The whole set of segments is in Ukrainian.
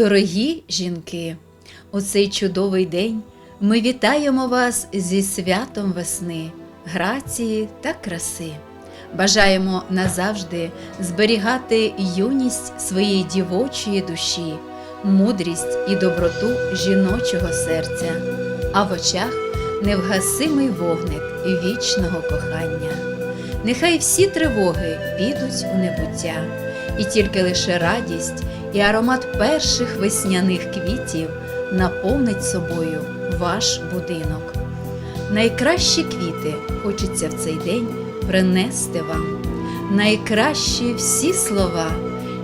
Дорогі жінки, у цей чудовий день ми вітаємо вас зі святом весни, грації та краси. Бажаємо назавжди зберігати юність своєї дівочої душі, мудрість і доброту жіночого серця, а в очах невгасимий вогник вічного кохання. Нехай всі тривоги підуть у небуття, і тільки лише радість і аромат перших весняних квітів наповнить собою ваш будинок. Найкращі квіти хочеться в цей день принести вам, найкращі всі слова,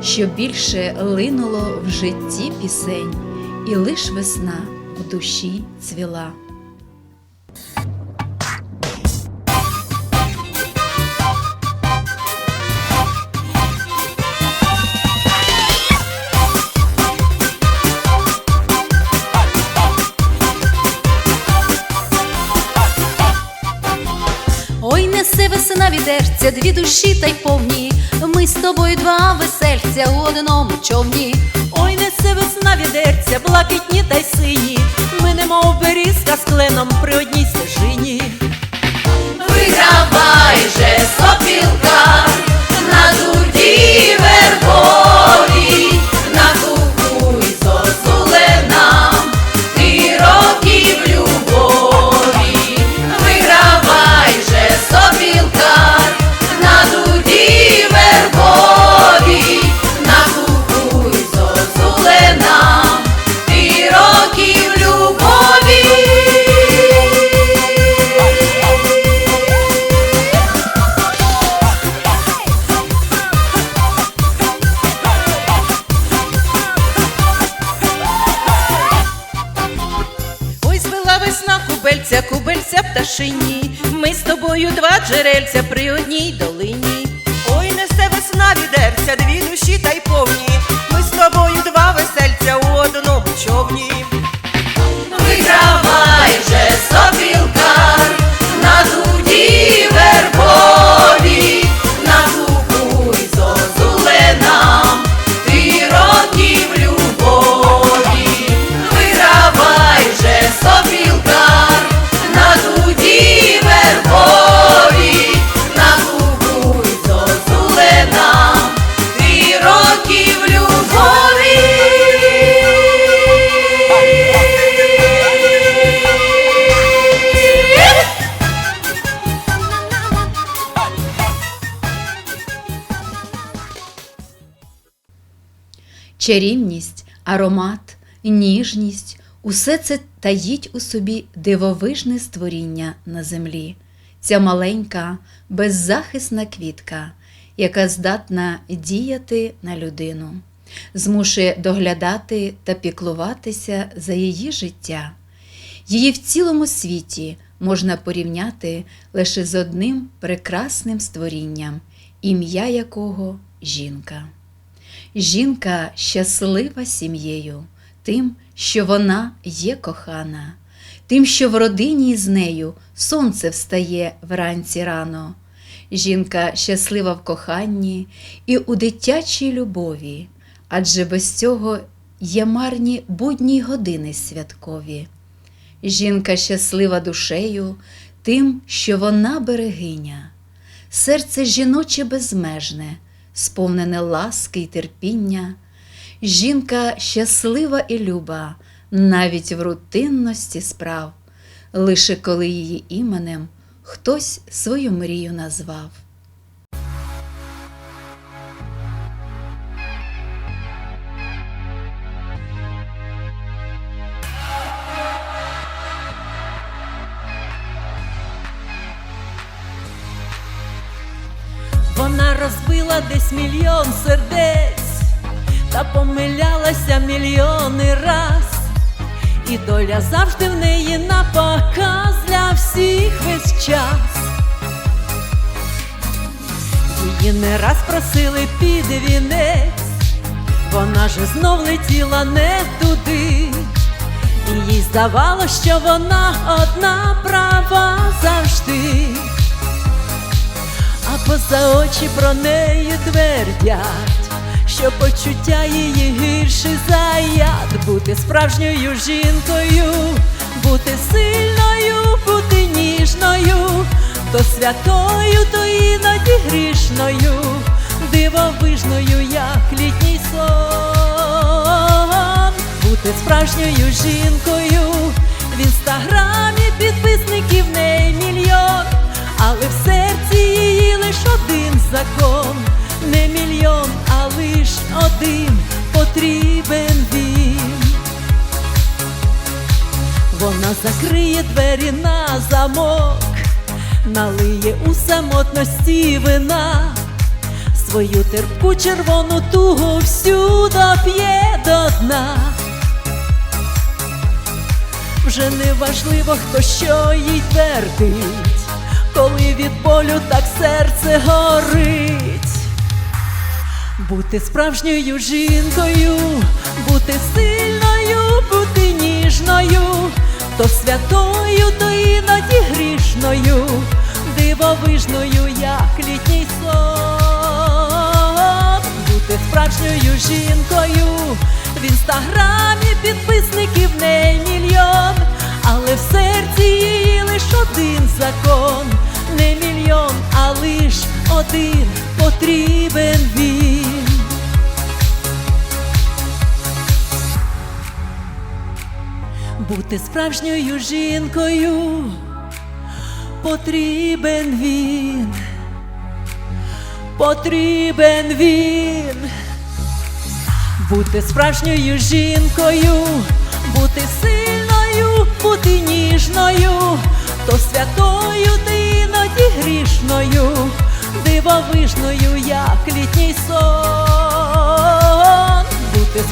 що більше линуло в житті пісень, і лиш весна в душі цвіла. Весна відерця, дві душі та й повні. Ми з тобою два весельця у одному човні. Ой, несе весна відерця, блакитні та й сині. Ми немов берізка з кленом при одній стежині. Вигравай же сопілка джерельця при одній Чарівність, аромат, ніжність усе це таїть у собі дивовижне створіння на землі. Ця маленька, беззахисна квітка, яка здатна діяти на людину, змушує доглядати та піклуватися за її життя. Її в цілому світі можна порівняти лише з одним прекрасним створінням, ім'я якого жінка. Жінка щаслива сім'єю, тим, що вона є кохана, тим, що в родині з нею сонце встає вранці рано. Жінка щаслива в коханні і у дитячій любові, адже без цього є марні будні години святкові. Жінка щаслива душею, тим, що вона берегиня, серце жіноче безмежне, сповнене ласки й терпіння. Жінка щаслива і люба, навіть в рутинності справ, лише коли її іменем хтось свою мрію назвав. Десь мільйон сердець, та помилялася мільйони раз, і доля завжди в неї на показ для всіх весь час. Її не раз просили під вінець, вона же знов летіла не туди, і їй здавалося, що вона одна права завжди поза очі про неї твердять, що почуття її гірші за яд. Бути справжньою жінкою, бути сильною, бути ніжною, то святою, то іноді грішною, дивовижною, як літній сон, бути справжньою жінкою, в інстаграмі закон, не мільйон, а лиш один потрібен він. Вона закриє двері на замок, налиє у самотності вина, свою терпку червону тугу всю доп'є до дна. Вже не важливо, хто що їй твердить, коли від болю так серце горить. Бути справжньою жінкою, бути сильною, бути ніжною, то святою, то іноді грішною, дивовижною, як літній сон, бути справжньою жінкою, в інстаграмі підписників в неї мільйон, але в серці її лиш один закон, не мільйон, а лиш один потрібен він. Бути справжньою жінкою потрібен він, потрібен він, бути справжньою жінкою,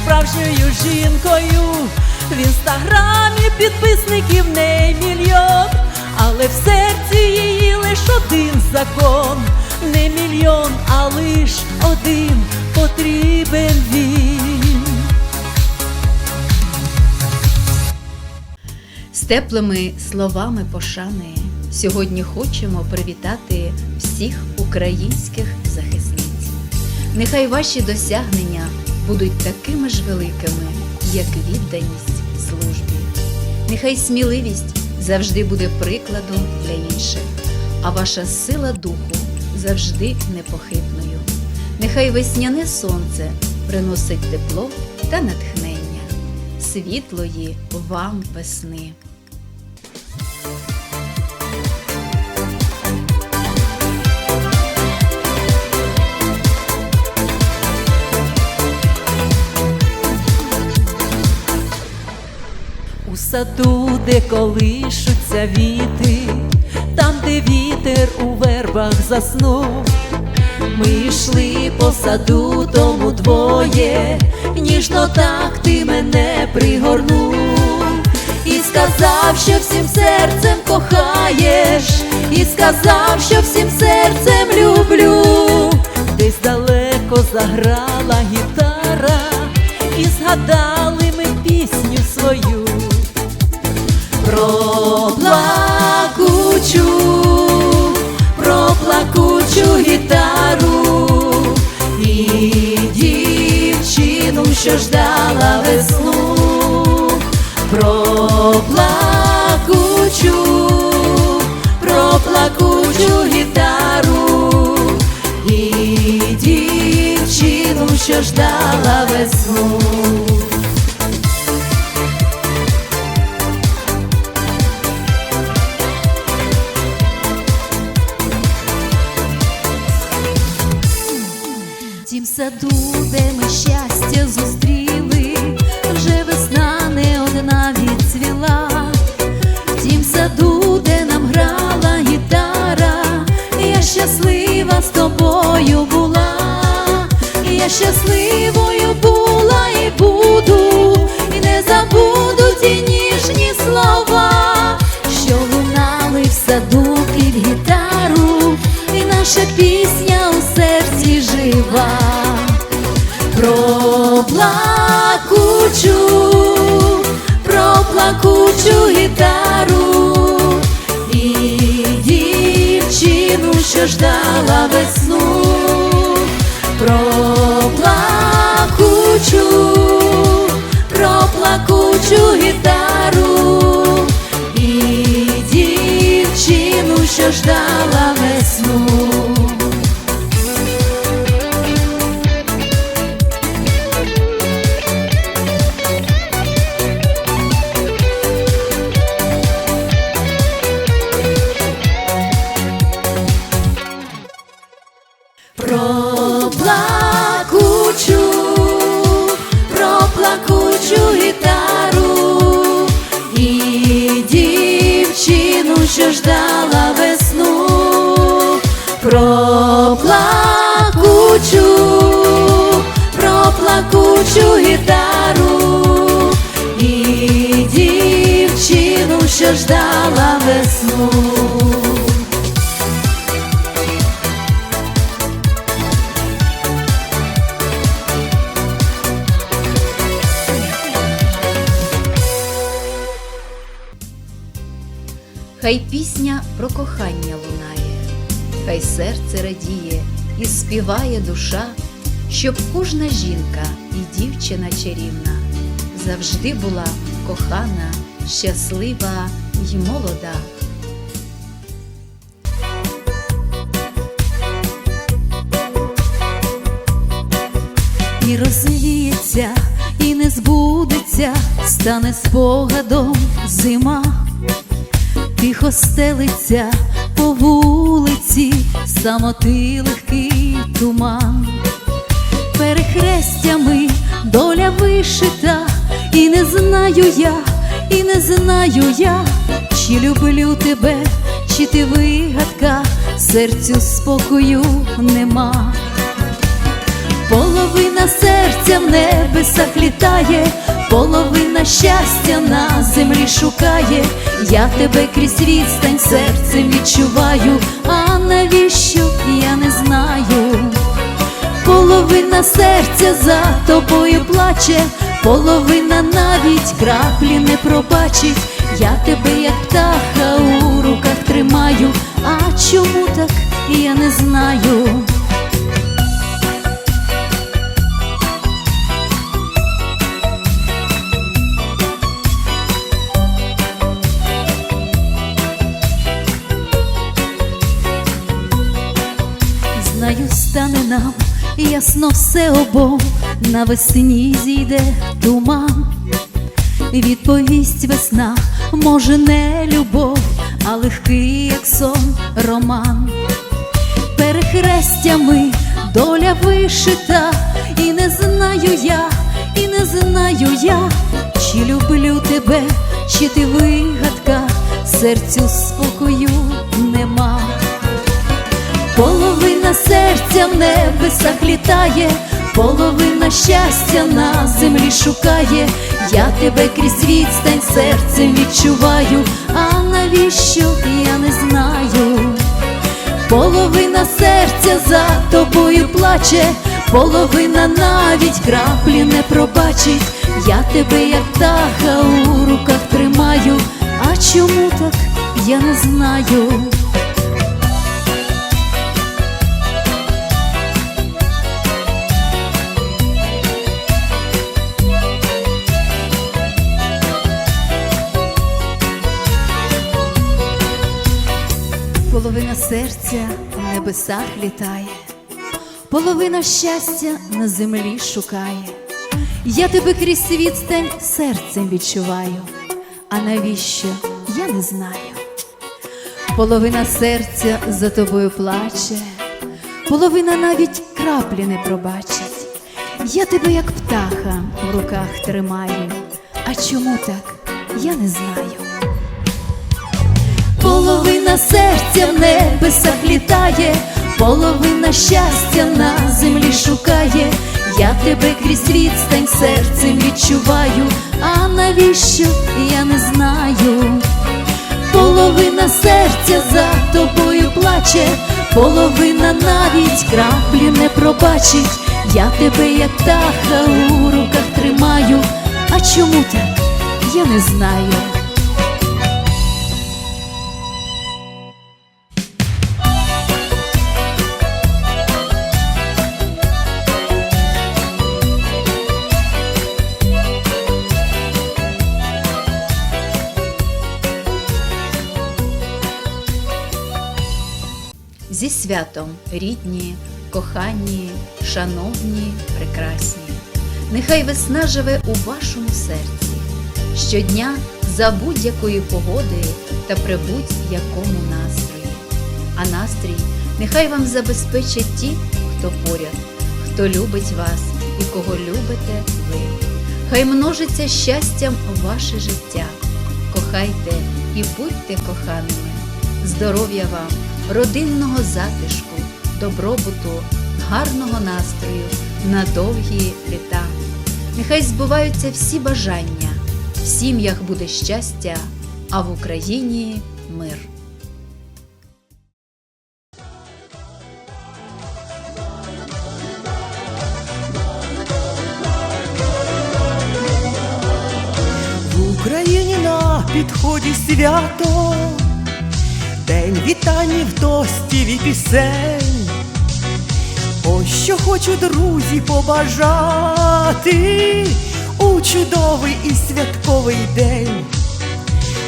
справжньою жінкою. В інстаграмі підписників в неї мільйон, але в серці її лиш один закон, не мільйон, а лиш один потрібен він. З теплими словами пошани сьогодні хочемо привітати всіх українських захисниць. Нехай ваші досягнення будуть такими ж великими, як відданість службі. Нехай сміливість завжди буде прикладом для інших, а ваша сила духу завжди непохитною. Нехай весняне сонце приносить тепло та натхнення, світлої вам весни. Саду, де колишуться віти, там, де вітер у вербах заснув, ми йшли по саду тому двоє, ніжно так ти мене пригорнув. І сказав, що всім серцем кохаєш, і сказав, що всім серцем люблю, десь далеко заграла гітара, і згадали ми пісню свою про плакучу, про плакучу гітару і дівчину, що ждала весну, про плакучу, про плакучу гітару і дівчину, що ждала весну. Саду, де ми щастя зустріли, вже весна не одна відцвіла. В тім саду, де нам грала гітара, я щаслива з тобою була, я щасливою була і буду, і не забуду ті ніжні слова, що лунали в саду під гітару, і наша пісня у серці жива. Проплакучу, проплакучу гітару і дівчину, що ждала весну, проплакучу, проплакучу гітару і дівчину, що ждала. Що ждала весну, про плакучу, про плакучу гітару і дівчину, що ждала весну. Про кохання лунає, хай серце радіє і співає душа, щоб кожна жінка і дівчина чарівна завжди була кохана, щаслива й молода. І розвіється, і не збудеться, стане спогадом зима, тихо стелиться по вулиці, самоти легкий туман, перехрестями доля вишита, і не знаю я, і не знаю я, чи люблю тебе, чи ти вигадка, серцю спокою нема. Половина серця в небесах літає, половина щастя на землі шукає. Я тебе крізь відстань серцем відчуваю, а навіщо я не знаю. Половина серця за тобою плаче, половина навіть краплі не пробачить. Я тебе, як птаха, у руках тримаю, а чому так я не знаю. Нам ясно все обом, навесні зійде туман. Відповість весна, може, не любов, а легкий, як сон, роман. Перехрестями доля вишита, і не знаю я, і не знаю я, чи люблю тебе, чи ти вигадка, серцю спокою нема. Половина серця в небесах літає, половина щастя на землі шукає. Я тебе крізь відстань серцем відчуваю, а навіщо я не знаю. Половина серця за тобою плаче, половина навіть краплі не пробачить. Я тебе, як птаха, у руках тримаю, а чому так я не знаю. Половина серця в небесах літає, половина щастя на землі шукає. Я тебе крізь відстань серцем відчуваю, а навіщо я не знаю. Половина серця за тобою плаче, половина навіть краплі не пробачить. Я тебе, як птаха, в руках тримаю. А чому так? Я не знаю. Половина серця в небесах літає, половина щастя на землі шукає. Я тебе крізь відстань серцем відчуваю, а навіщо я не знаю. Половина серця за тобою плаче, половина навіть краплі не пробачить. Я тебе, як птаха, у руках тримаю. А чому так? Я не знаю. Святом рідні, кохані, шановні, прекрасні. Нехай весна живе у вашому серці. Щодня за будь-якої погоди та при будь-якому настрої. А настрій нехай вам забезпечать ті, хто поряд, хто любить вас і кого любите ви. Хай множиться щастям ваше життя. Кохайте і будьте коханими. Здоров'я вам, родинного затишку, добробуту, гарного настрою на довгі літа. Нехай збуваються всі бажання, в сім'ях буде щастя, а в Україні мир. В Україні на підході свято, День вітань в тостів і пісень. Ось що хочу, друзі, побажати у чудовий і святковий день.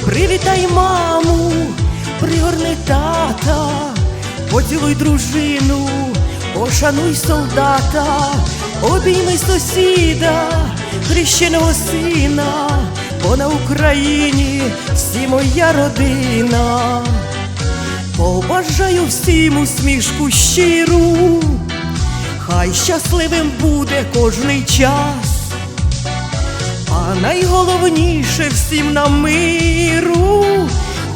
Привітай маму, пригорни тата, поцілуй дружину, пошануй солдата, обійми сусіда, хрещеного сина, бо на Україні всі моя родина. Побажаю всім усмішку щиру, хай щасливим буде кожний час. А найголовніше всім нам миру,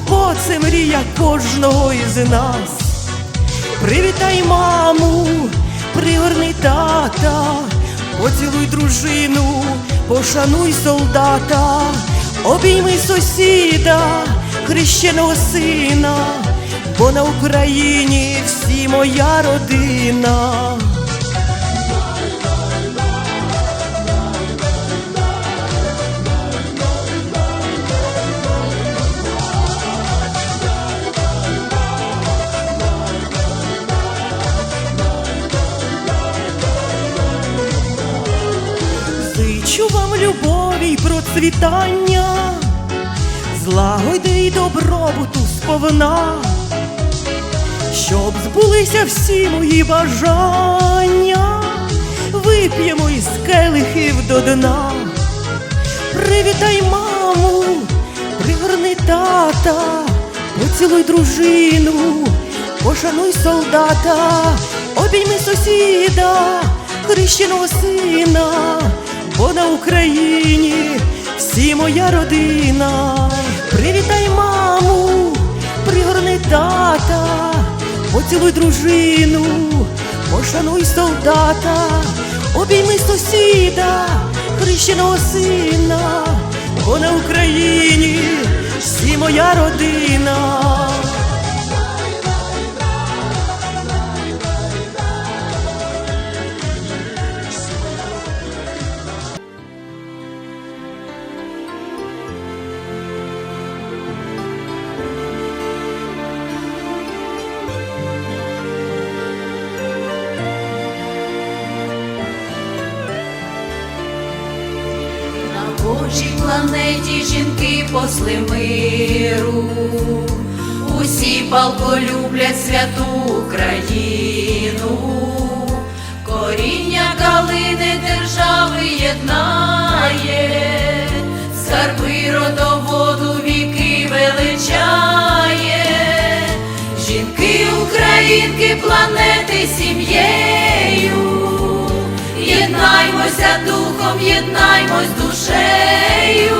бо це мрія кожного із нас. Привітай маму, пригорни тата, поцілуй дружину, пошануй солдата, обійми сусіда, хрещеного сина, бо на Україні всі моя родина. Зичу вам любові й процвітання, злагоди й добробуту сповна, щоб збулися всі мої бажання, вип'ємо із келихів до дна. Привітай маму, пригорни тата, поцілуй дружину, пошануй солдата, обійми сусіда, хрещеного сина, бо на Україні всі моя родина. Привітай маму, пригорни тата, поцілуй дружину, пошануй солдата, обійми сусіда, хрещеного сина, бо на Україні жінки миру, усі палко люблять святу Україну, коріння калини держави єднає, скарби родоводу віки величає, жінки, українки, планети сім'єю. Єднаймося духом, єднаймось душею,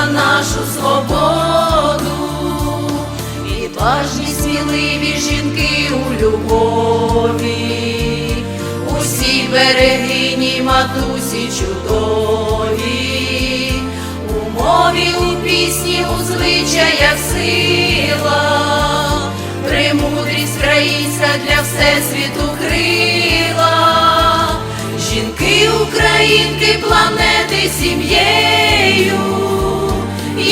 нашу свободу, відважні, сміливі жінки у любові, усі берегині, матусі чудові, у мові, у пісні, у звичаях сила, премудрість країнська для світу крила, жінки, українки, планети сім'єю,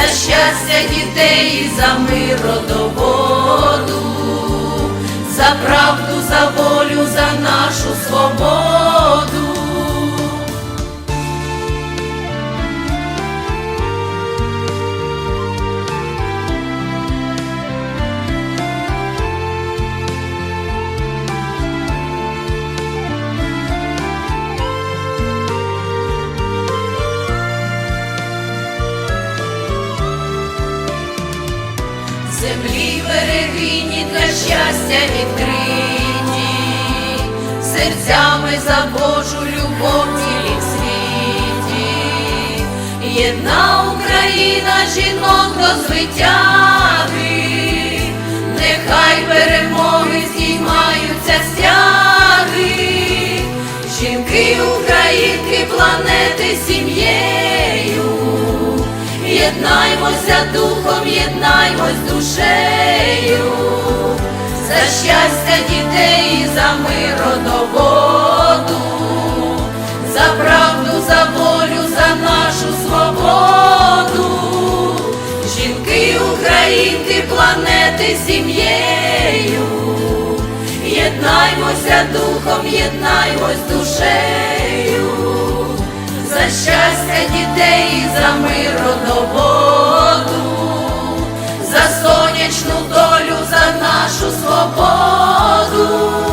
за щастя дітей за мир родоводу, за правду, за волю, за нашу свободу. Щастя відкриті, серцями за Божу любов цілім світі, єдна Україна жінок до звитяги, нехай перемоги здіймаються стяги, жінки, українки, планети сім'єю. Єднаймося духом, єднаймось душею, за щастя дітей за мир родоводу, за правду, за волю, за нашу свободу, жінки, українки, планети сім'єю, єднаймося духом, єднаймось душею. За щастя дітей за мир родоводу, нашу свободу.